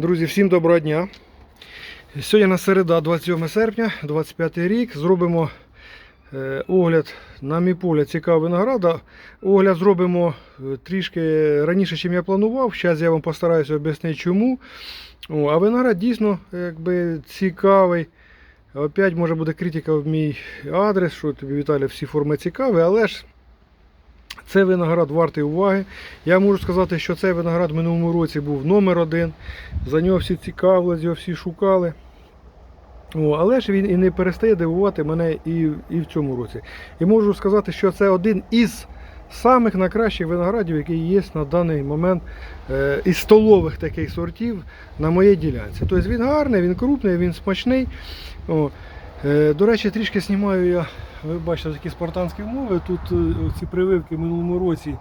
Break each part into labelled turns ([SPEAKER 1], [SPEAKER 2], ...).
[SPEAKER 1] Друзі, всім доброго дня. Сьогодні на середа, 27 серпня, 25 рік. Зробимо е, огляд, на мій погляд, цікавого винограда. Огляд зробимо е, трішки раніше, ніж я планував. Зараз я вам постараюся об'яснити чому. О, а виноград дійсно якби, цікавий. Опять може буде критика в мій адрес, що тобі Віталій, всі форми цікаві, але ж це виноград вартий уваги. Я можу сказати, що цей виноград в минулому році був номер один. За нього всі цікавились, його всі шукали. О, але ж він і не перестає дивувати мене і, і в цьому році. І можу сказати, що це один із самих найкращих виноградів, які є на даний момент е, із столових таких сортів на моїй ділянці. Тобто він гарний, він крупний, він смачний. О, до речі, трішки знімаю я, ви бачите, такі спартанські умови. Тут е, ці прививки в минулому році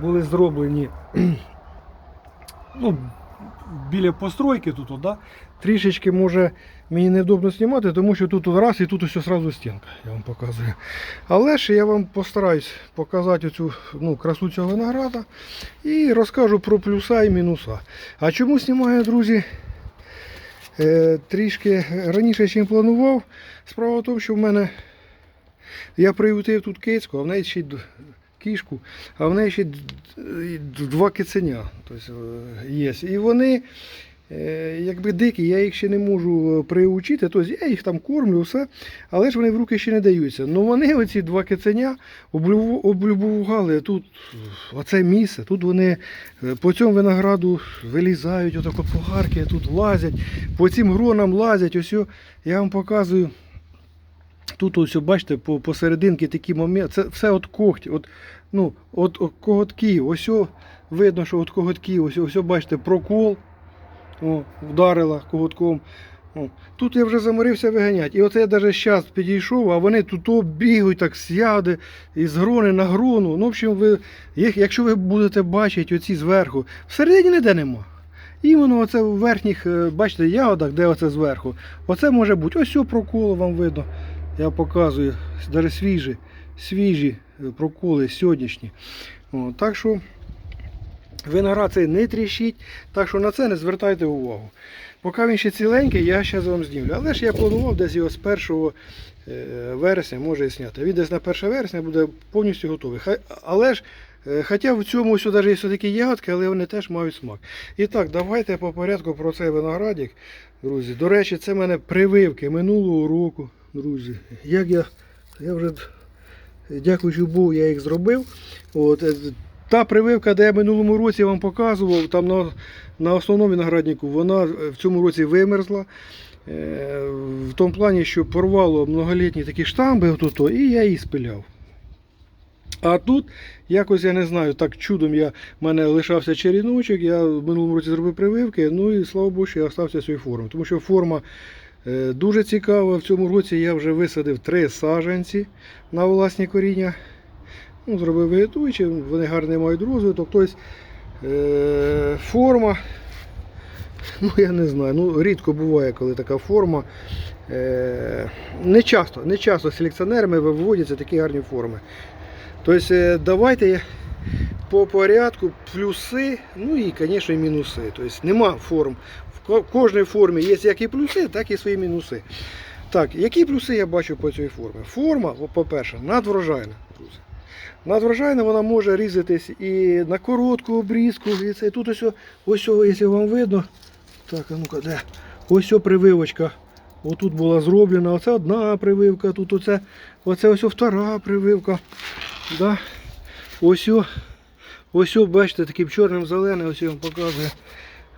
[SPEAKER 1] були зроблені ну, біля постройки тут, да? трішечки може мені невдобно знімати, тому що тут раз і тут ось одразу стінка, я вам показую. Але ж я вам постараюсь показати оцю ну, красу цього винограда і розкажу про плюса і мінуса. А чому знімаю, друзі? Е, трішки раніше, ніж планував. Справа в тому, що в мене я приютив тут кицьку, а в неї ще кішку, а в неї ще два киценя тобто, е, є. І вони якби дикі, я їх ще не можу е, приучити, тобто я їх там кормлю, все, але ж вони в руки ще не даються. Ну вони, оці два киценя, облюбували тут оце місце, тут вони е, по цьому винограду вилізають, отако погарки, тут лазять, по цим гронам лазять, ось я вам показую. Тут ось, бачите, по, посерединки такі моменти, це все от когті, от, ну, от, от коготки, ось видно, що от коготки, ось, ось бачите, прокол, о, вдарила коготком. О. Тут я вже заморився виганяти. І оце я навіть зараз підійшов, а вони тут бігають так сяди, із грони на грону. Ну, в общем, ви, їх, якщо ви будете бачити оці зверху, всередині ніде нема. Іменно оце в верхніх, е, бачите, ягодах, де оце зверху. Оце може бути. Ось о прокол вам видно. Я показую, навіть свіжі, свіжі е, проколи сьогоднішні. О, так що виноград цей не тріщить, так що на це не звертайте увагу. Поки він ще ціленький, я зараз вам знімлю. Але ж я планував десь його з 1 е, вересня може зняти. Він десь на 1 вересня буде повністю готовий. Але ж, е, хоча в цьому ось навіть є такі ягодки, але вони теж мають смак. І так, давайте по порядку про цей виноградик. Друзі, до речі, це в мене прививки минулого року. Друзі, як я, я вже дякуючи Богу, я їх зробив. От, е, та прививка, де я минулому році вам показував, там на, на основному винограднику, вона в цьому році вимерзла. Е, В тому плані, що порвало многолітні такі штамби, отут, і я її спиляв. А тут якось я не знаю, так чудом я, в мене лишався черіночок, я в минулому році зробив прививки, ну і слава Богу, що я остався цією формою. Тому що форма е, дуже цікава. В цьому році я вже висадив три саджанці на власні коріння. Ну, зробив вегетуючі, вони гарний мають розвиток. Тобто е, форма, ну я не знаю, ну рідко буває, коли така форма. Е, не часто, не часто селекціонерами виводяться такі гарні форми. Тобто е, давайте по порядку плюси, ну і, звісно, мінуси. Тобто нема форм. В кожній формі є як і плюси, так і свої мінуси. Так, які плюси я бачу по цій формі? Форма, по-перше, надврожайна. Надврожайна вона може різатись і на коротку обрізку. І це тут ось, о- ось, якщо вам видно. Так, а ну-ка, де? Ось о прививочка. Отут була зроблена. Оце одна прививка, тут оце, оце ось втора прививка. Да? Ось ось бачите, таким чорним зеленим, ось я вам показую.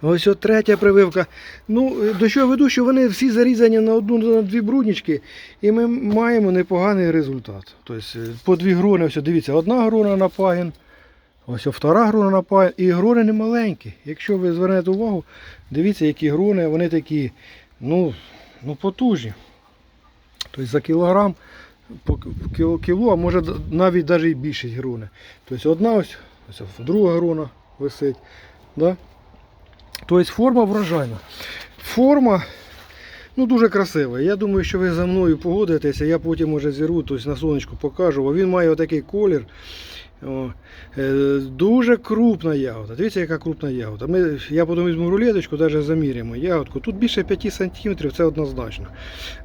[SPEAKER 1] Ось от третя прививка. Ну, е, до чого веду, що вони всі зарізані на одну на дві бруднички, і ми маємо непоганий результат. Тобто е, по дві грони, ось дивіться, одна грона на пагін, ось втора грона на пагін, і грони не маленькі. Якщо ви звернете увагу, дивіться, які грони, вони такі, ну, ну потужні. Тобто за кілограм по кіло, а може навіть навіть більше грони. Тобто одна ось, ось друга грона висить. Да? Тобто форма врожайна. Форма ну, дуже красива. Я думаю, що ви за мною погодитеся, я потім може зірву, тобто на сонечку покажу. Бо Він має отакий колір. О, е, дуже крупна ягода. Дивіться, яка крупна ягода. Ми, я потім візьму рулеточку, навіть заміряємо ягодку. Тут більше 5 см, це однозначно.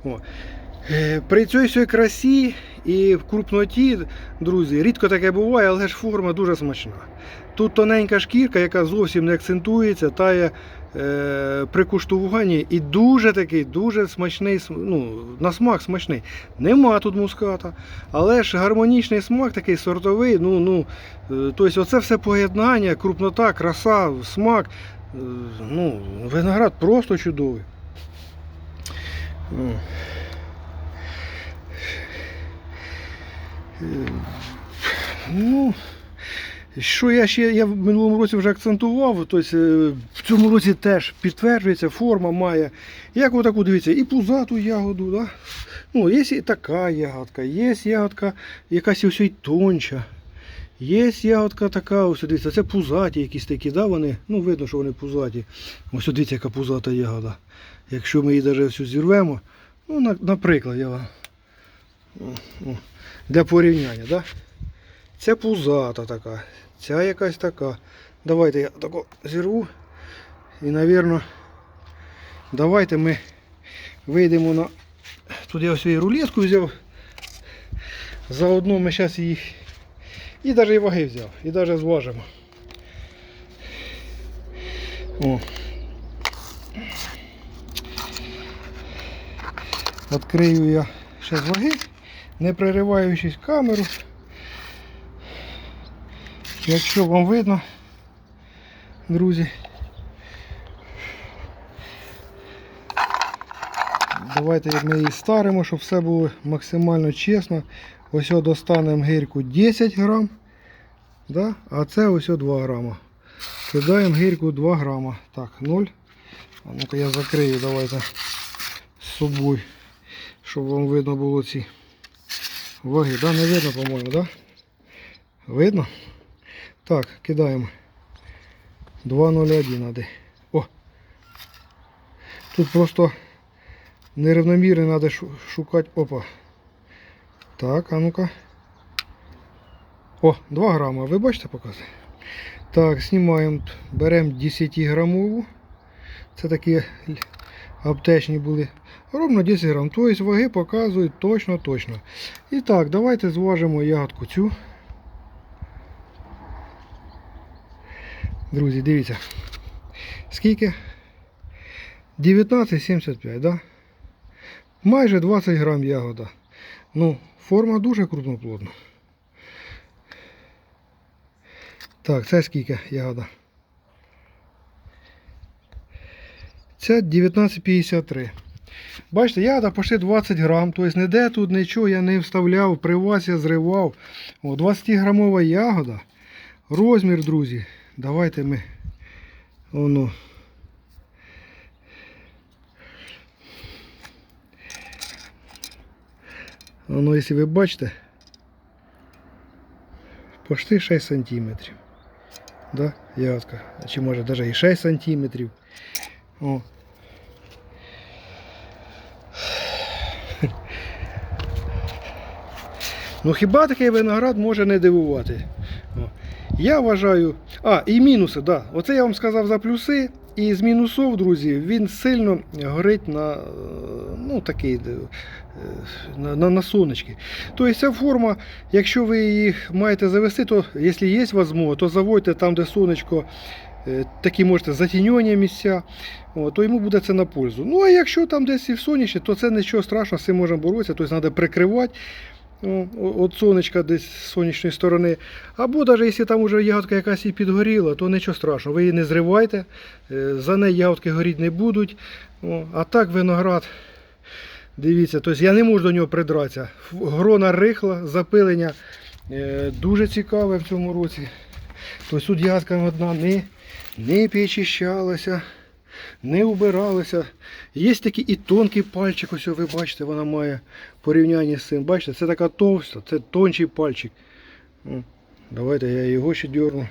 [SPEAKER 1] О. Е, При цій всій красі і в крупноті, друзі, рідко таке буває, але ж форма дуже смачна. Тут тоненька шкірка, яка зовсім не акцентується, тає е, при куштуванні і дуже такий, дуже смачний, ну, на смак смачний. Нема тут муската, але ж гармонічний смак такий сортовий. Ну, ну, е, тобто оце все поєднання, крупнота, краса, смак. е, Ну, виноград просто чудовий. Ну. Ну, що я ще я в минулому році вже акцентував, тобто е, в цьому році теж підтверджується, форма має. Як отаку дивіться, і пузату ягоду, да? ну, є і така ягодка, є ягодка якась ось тонча. Є ягодка така, ось дивіться, це пузаті якісь такі, да, вони, ну видно, що вони пузаті. Ось дивіться, яка пузата ягода. Якщо ми її навіть всю зірвемо, ну, на, наприклад, я о, о, для порівняння, да? Це пузата така, ця якась така. Давайте я тако зірву. І, напевно, давайте ми вийдемо на. Тут я і рулетку взяв. Заодно ми зараз їх і навіть і ваги взяв, і навіть зважимо. О. Відкрию я зараз ваги, не перериваючись камеру. Якщо вам видно, друзі, давайте ми її старимо, щоб все було максимально чесно. Ось достанемо гирьку 10 грам, да? а це ось 2 грама. Кидаємо гирьку 2 грама. Так, 0. А ну-ка я закрию, давайте з собою, щоб вам видно було ці ваги. Да? Не видно, по-моєму, да? Видно? Так, кидаємо. 2,01 надо. О! Тут просто нерівномірно треба шукати. Опа. Так, а ну-ка. О, 2 грама. Ви бачите покази? Так, знімаємо, беремо 10 грамову. Це такі аптечні були. Ровно 10 грам. Тобто ваги показують точно-точно. І так, давайте зважимо ягодку цю. Друзі, дивіться. Скільки? 19,75, да? Майже 20 грам ягода. Ну, форма дуже крупноплодна. Так, це скільки ягода? Це 19,53. Бачите, ягода почти 20 грам, тобто ніде тут нічого я не вставляв, при вас я зривав. О, 20 грамова ягода. Розмір, друзі. Давайте ми воно. Воно, якщо ви бачите, почти 6 сантиметрів. Да, ягодка. Чи може навіть і 6 сантиметрів. Ну хіба такий виноград може не дивувати? О. Я вважаю. А, і мінуси, да. Оце я вам сказав за плюси. І з мінусов, друзі, він сильно горить на, е, ну, такий, е, на, на, на сонечки. Тобто ця форма, якщо ви її маєте завести, то якщо є можливість, то заводьте там, де сонечко, такі можете затіньовані місця, то йому буде це на пользу. Ну а якщо там десь і в сонячні, то це нічого страшного, з цим можна боротися, тобто треба прикривати. От сонечка десь з сонячної сторони. Або навіть якщо там вже ягодка якась і підгоріла, то нічого страшного. Ви її не зривайте, е, за неї ягодки горіти не будуть. А так виноград. Дивіться, тобто я не можу до нього придратися. Грона рихла, запилення е, дуже цікаве в цьому році. Тобто тут ягодка одна не, не підчищалася, не убиралася. Є такий і тонкий пальчик, ось ви бачите, вона має в порівнянні з цим. Бачите, це така товста, це тончий пальчик. Давайте я його ще дерну.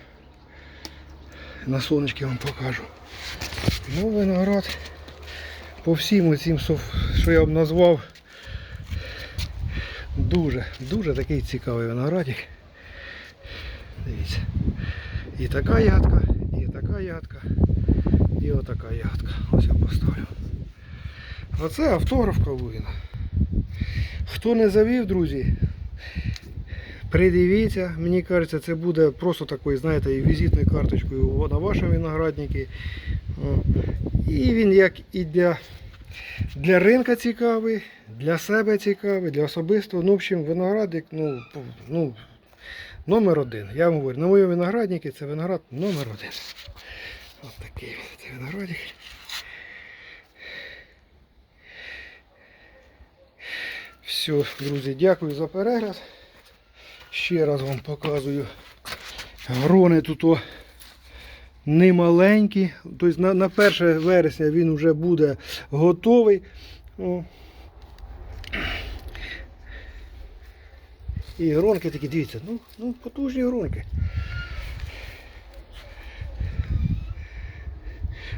[SPEAKER 1] На сонечки вам покажу. Ну, виноград по всім оцім, що я вам назвав. Дуже, дуже такий цікавий виноградик. Дивіться. І така ягодка, ягодка, і отака ягодка. Ось я поставлю. Оце автограф Калугіна. Хто не завів, друзі, придивіться. Мені кажеться, це буде просто такою, знаєте, візитною карточкою на вашому винограднику. О. І він як і для, для ринка цікавий, для себе цікавий, для особистого. Ну, в общем, виноградник, ну, ну, номер один. Я вам говорю, на моєму винограднику це виноград номер один. Ось такий цей виноградник. Все, друзі, дякую за перегляд. Ще раз вам показую. Грони тут о, немаленькі. Тобто на 1 вересня він вже буде готовий. І гронки такі, дивіться, ну, ну потужні гронки.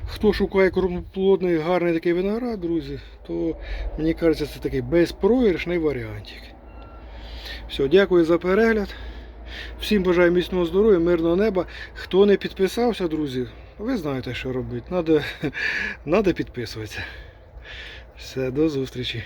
[SPEAKER 1] Хто шукає крупноплодний гарний такий виноград, друзі, то мені кажеться, це такий безпроіграшний варіантик. Все, дякую за перегляд. Всім бажаю міцного здоров'я, мирного неба. Хто не підписався, друзі, ви знаєте, що робити. Надо, надо підписуватися. Все, до зустрічі.